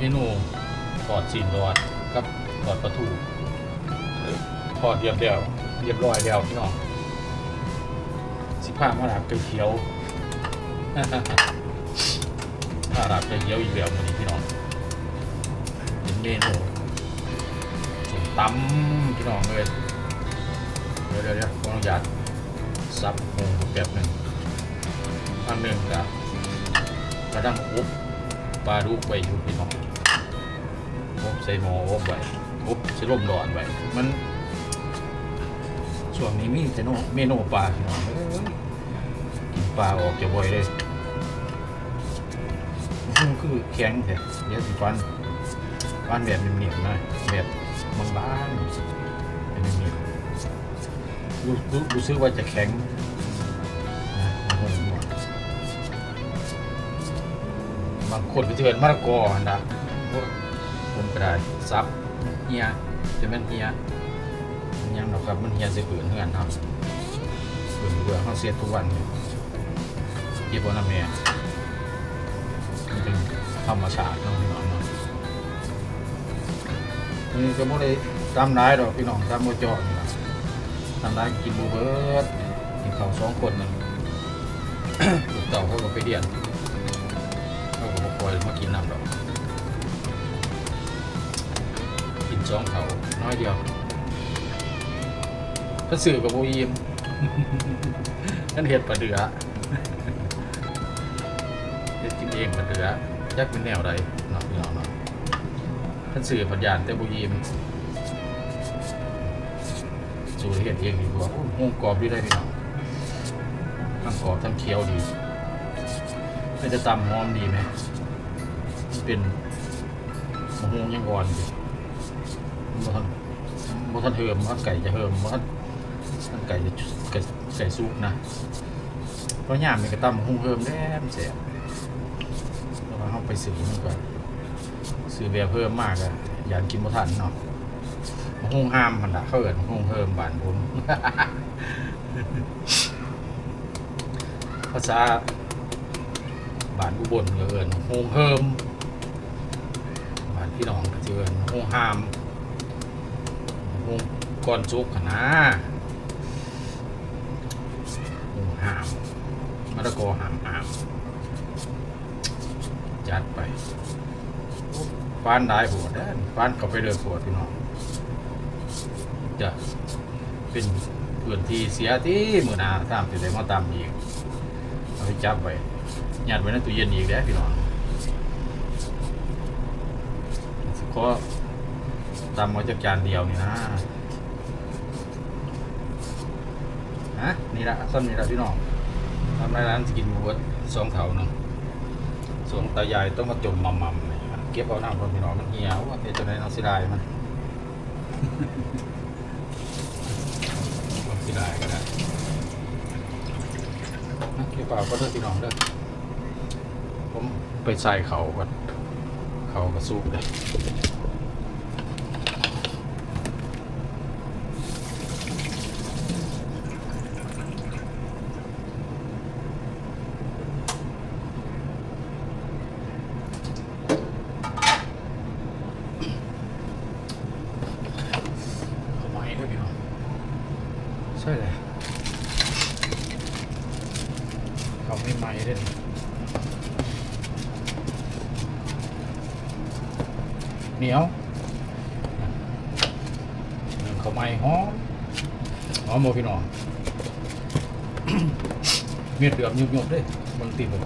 เมนูทอดสีนรอดกับทอดปลาทูทอดเรียบแล้วเรียบร้อยแล้วพี่น้องสิผ้ามาหลับเขียวผ้าหลับเขียวอีกแล้วมื้อนี้พี่น้องเป็นเมนูส้มตำพี่น้องเลยเดี๋ยวเดี๋ยวเดี๋ยวขออนุญาตซับหูแป๊บหนึ่งอันหนึ่งกับกระดังอุบปลาลูกไว้อยู่พี่น้อง ส่หม้ออุบไว้อุบใส่ลมร้อนไว้มันช่วงนี้มีแต่โนเมนูปลาพี่น้องเอ้ยกินปลาออกจะบ่อยเลยมันคือแข็งแท้เดี๋ยวสิฟันฟันแบบเหนียวๆหน่อยแบบบางๆเป็นเหนียวๆรู้รู้รู้สึกว่าจะแข็งนะโอ้โหบางคนก็จะเป็นมะละกอหั่นนะ พวกผมก็ได้ซับเฮียจะเป็นเฮียยังดอกครับมันเฮียจะเปื่อนเฮือนครับเปื่อนเบื่อเขาเสียทุกวันอยู่เก็บน้ำแม่มันเป็นธรรมชาติเนาะพี่น้องเนาะนี่ก็ไม่ได้ตามร้ายดอกพี่น้องตามโมจอนี่ล่ะทำร้านกินบูเบิร์ดกินเขาวสองคนนึงลูกเต่าเขาก็ไปเรียนเขาก็มาคอยมากินน้ำดอก สองเขาน้อยเดียวก็สื่อกับโบยีมนั่นเห็ดปลาเดือเห็ดกินเองปลาเดือยักเป็นแนวใดเนาะพี่น้องเนาะท่านสื่อปัญญานแต่โบยีมสูตรเห็ดเองดีกว่าโอ้โหกรอบดีได้พี่น้องทั้งกรอบทั้งเคี้ยวดีไม่จะตำหอมดีไหมเป็นมะฮงยังอ่อนอยู่ บ่ทันบ่ทันเฮิมบ่ทันไก่จะเฮิมบ่ทันทันไก่จะไก่ไก่ซุกนะเพราะยามมันก็ตำมะฮงเฮิมแน่มนเสียแล้วมาเอาไปซื้อมันก็ซื้อแบบเพิ่มมากอะอยากกินบ่ทันเนาะหงห้ามมันละเขาเอิดหงเฮิมบานผมภาษาบานอุบลก็เอินหงเฮิมบานพี่น้องก็จะเอินหงห้าม หงก่อนจุกนาหงห้ามมะละกอห้ามห้ามจัดไปฟานได้หัวได้อฟานเข้าไปเดือหัวพี่น้องจะเป็นพื้นที่เสียที่มือนาตามที่ได้มาตามอีกเอาไปจับไว้ยัดไว้ในตู้เย็นอีกแล้วพี่น้องขอ ตามาจากจานเดียวนี่นะฮะนี่ละซ้ำนี่ละพี่น้องทำในร้านจะกินบิดสองเถาหนึ่งสองตายายต้องมาจมมัมมัมนี่เก็บเอาน้ำก่อนพี่น้องมันเหี่ยวเป็นจะได้น้องสียดายมันควาเสียดายก็ได้เกี่ยวเปล่าก็เด้อพี่น้องเด้อผมไปใส่เขาก่อนเขากระซุกเลยเขาไม่ด้วยพี่น้องใช่เลยเขาไม่ไหม้ด้วยเหนียวหนึ่งเขาไหม้หอม หอมโมพี่น้องเมียดเดือมยุบยุบๆเด้บางทีแบบ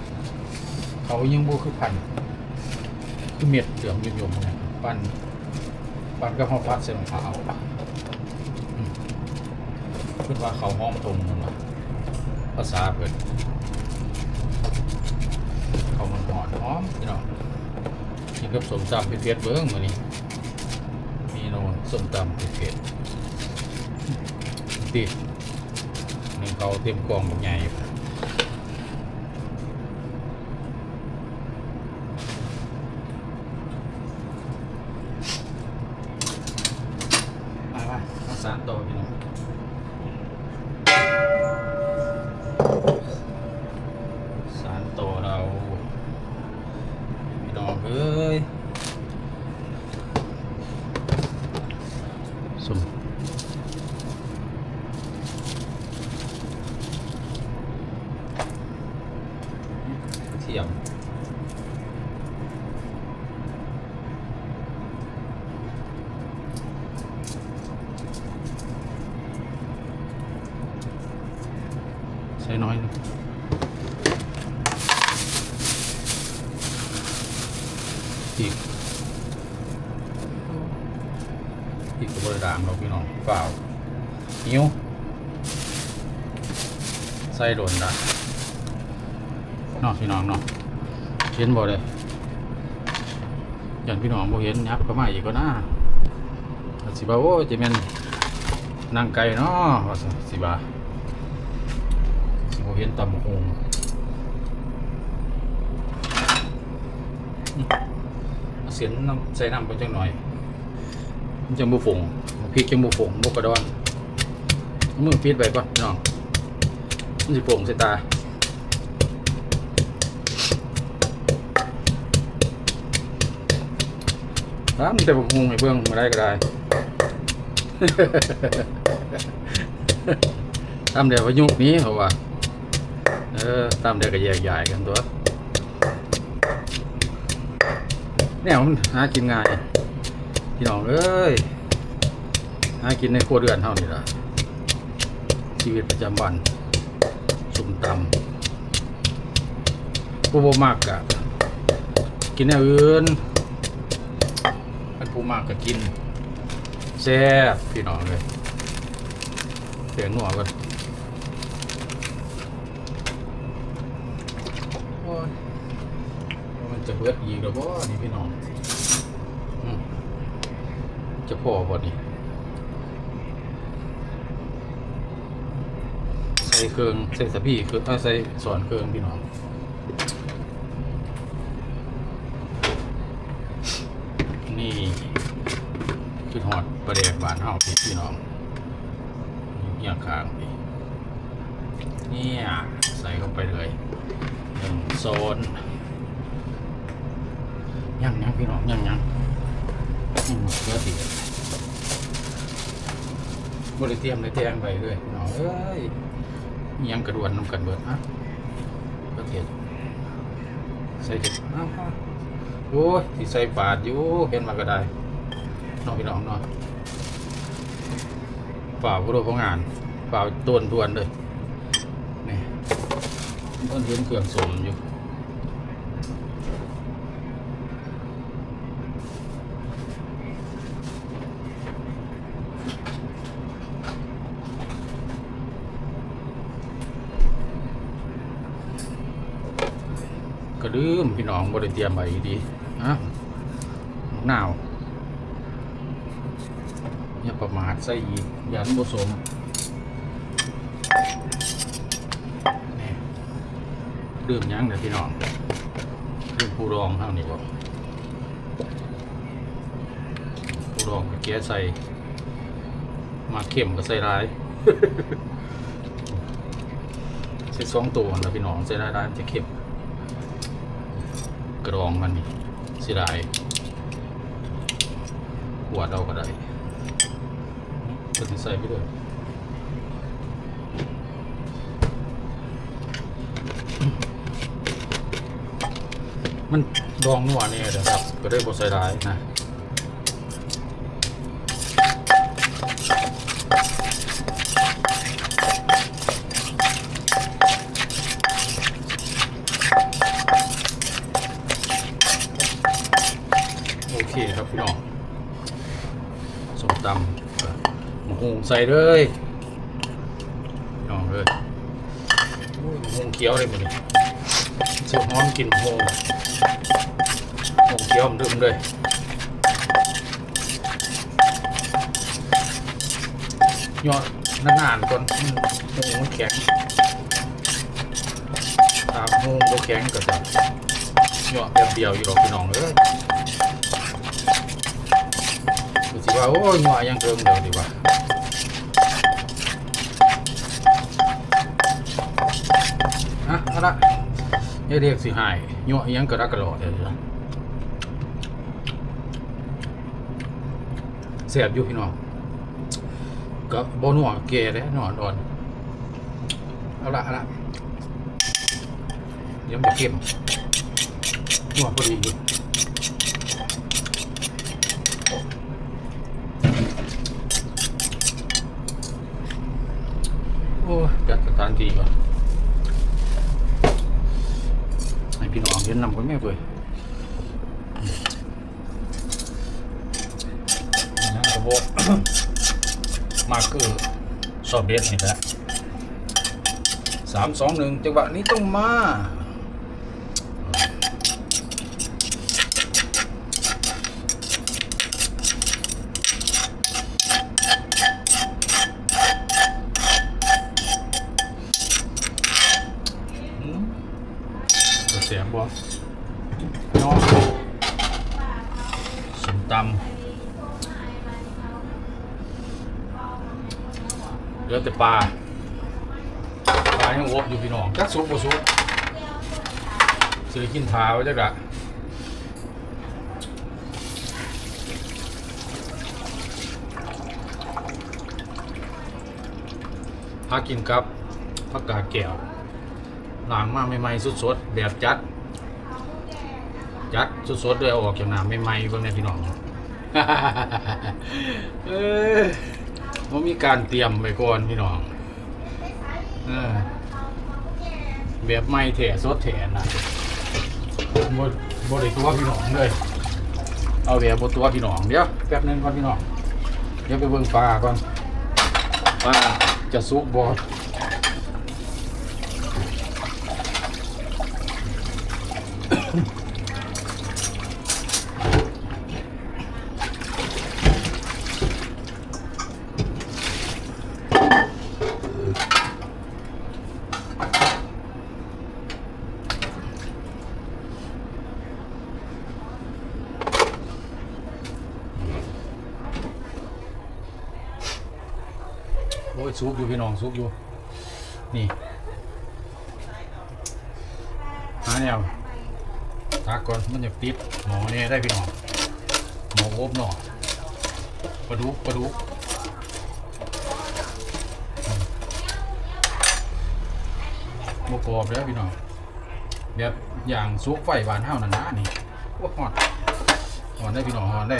เขายังบูคือพันคือเมียดเดือมยุบยุบๆเนี่ยปั้นปั้นก็ห้องพัดเส้นขาวคิดว่าเขาห้องตรงนั่นแหละภาษาเพิ่นเขามันหอนหอมพี่น้องนี่กับสมตำเผ็ดๆเบิ้งมือนี้มีโน่สมตำเผ็ด ดิหนึ่งเขาเตรียมกล่องแบบใหญ่อยู่สามตัวพี่น้องสามตัวเราพี่น้องเอ้ยสุ่ม กระเบอร์ดามเราพี่น้องเปล่านิ้วใส่โดนได้เนาะพี่น้องเนาะเห็นบ่เลยอย่างพี่น้องบ่เห็นยับเข้ามาอีกก็น่าสิบาโอ้จะแม่นนางไก่เนาะสิบาสิบ่เห็นตำบักหงเอาเสียนน้ำใส่น้ำไปจังหน่อย มันจะมูฝงพริกจะมูฝงมูกระดอนมือปิดไปก่อนน้องมันจะฝงใส่ตาตามแต่บกฮุงให้เบื้องมาได้ก็ได้ตามเดี๋ยวยุคนี้เขาว่าเออตามเดี๋ยวก็แยกย้ายกันตัวเนี่ยมันหากินง่าย พี่น้องเอ้ยหากินในครัวเรือนเท่านี้ละชีวิตประจำวันสุ่มตำผู้บ่มากกะกินแนวอื่นอันผู้มากก็กินแซ่บพี่น้องเลยเสียงหนัวกันโอ้ยมันจะเบิดอีกแล้วบ่นี่พี่น้อง จะพอบ่นี่ใส่เครื่องใส่สะพี่คือเอาใส่สอนเครื่องพี่น้องนี่คือหอดประเดกบานเฮาพี่พี่น้องเยี่ยงข้างนี่เนี่ยใส่เข้าไปเลยหนึ่งโซนยังยังพี่น้องยังยังอืมเยอะดี บริเตรียมเลยแทงไปเลยพี่น้องเอ้ยยังกระดวนน้ำกันเบิดอะประเทศใส่เห็ดอ้าวโอ้ยที่ใส่ปาดอยู่เห็นมาก็ได้น้องพี่น้องเนาะฝ่าผู้รู้ของงานฝ่าต้นทวนเลยนี่ต้นเห็นเครื่องสมอยู่ กระดืมพี่น้องบริเตรียมไว้ดีฮะหนาวอย่าประมาทใส่อีกย่าผสมนี่ดื่มยังเดี๋ยพี่น้องดื่มผู้รองเท่านี้บ่ผู้รองเกียใส่ มาเข้มก็ใส่ร้ายใส่สองตัวนะพี่น้องใส่ร้ายร้ายจะเข้ม กรองมันนี่เสิได้หัวดเราก็ได้ก็ติใส่ไปด้วยมันดองนัวเนี่ยนะครับ ก็ได้บใส่ร้ายนะ เคครับพี่น้องส้มตำหมูหงใส่เลยน้องเลยโอ้ยหมูหงเขียวเลยมันเสียวหอมกินหมูหงหมูหงเขียวมันดื่มเลยยอดนานๆก่อนมันหมูมันแข็งถ้าหมูบ่แข็งก็จะยอดแบบเดียวอยู่หรอกพี่น้องเลย สิว่าโอ้ยหัวยังเกิมเดียวดีว่าฮะเอาละอย่าเรียกสิหายยั่วยังกระดกระโดดเดี๋ยวเสียบอยู่พี่น้องกับบนัวเกเลยนอนอ่อนเอาละเอาละเดี๋ยวมันจะเข้มนัวพอดีอยู่โอ้ยจัดสถานที่ก่อนให้พี่น้องเห็นนำก็ไม่ เว้ยนั่นกระบอกมาคือสอบเด็ดนี่แหละสามสองหนึ่งจังหวะนี้ต้องมาอืมจะเสียบบ่น้องสมตำ เห ลือแต่ปลา ปลายังอบอยู่พี่น้องจักสุกบ่สุกสิได้กินทาไว้จักละพากินกับผักกาดแก้วล้างมาใหม่ๆสดๆแบบจัด จัดสดๆด้วยเอาออกจากน้ำใหม่ๆเบิ่งแน่พี่น้อง เออ ว่ามีการเตรียมไว้ก่อนพี่น้องเออแบบไม่แถสดแถนะบดบดตัวพี่น้องเลย เอาแบบบดตัวพี่น้องเดี๋ยวแป๊บนึงก่อนพี่น้อง เดี๋ยวไปเบิ่งปลาก่อนปลาจะสุกบ่อ ยสุกอยู่พี่น้องสุกอยู่ นี่หาแนวตากก่อนมันจะติดหมอเนี่ยได้พี่น้องหมออบหน่อปลาดุกปลาดุกโมกรอบแล้วพี่น้องแบบอย่างซุกไฟหวานเท่านั้นนะนี่ว่าหอนหอนได้พี่น้องหอนได้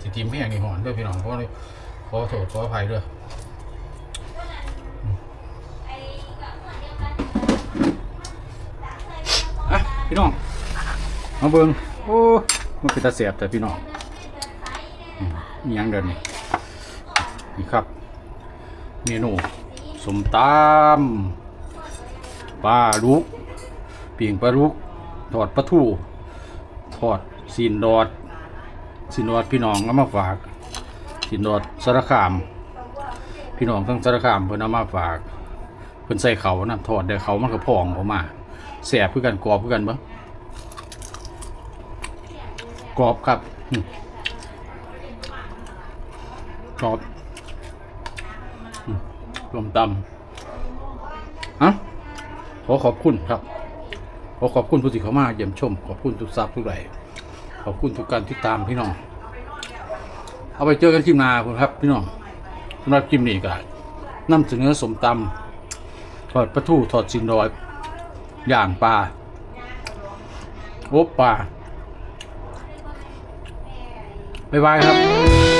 สิทีมแห้งนี่หอนด้วยพี่น้องเพราะว่าขอโทษขออภัยด้วย พี่น้องมาเบิงโอ้มันเป็นตาเสียบแต่พี่น้องอืมมีหยังเดินนี่นี่ครับ เมนูสมตำปลาลูกปิ่งปลาลูกทอดปลาทูทอดซีนดอดซีนดอดพี่น้องเอามาฝากซีนดอดสารคาม พี่น้องทั้งสารคามเพิ่นเอามาฝากเพิ่นใส่เขานะทอดเดี๋ยวเขามันก็พองออกมา แสบเพื่อกันกรอบเพื่อกันบ้างกรอบครับกรอบรวมตำฮะขอขอบคุณครับ ขอขอบคุณผู้ที่เข้ามาเยี่ยมชม ขอบคุณทุกซับทุกไหลขอบคุณทุกการติดตามพี่น้อง เอาไปเจอกันคลิปหน้าครับ พี่น้องสำหรับคลิปนี้ก็นำเสนอสมตำทอดปลาทูทอดซินดอย อย่างปลาโอบปลาบ๊ายบายครับ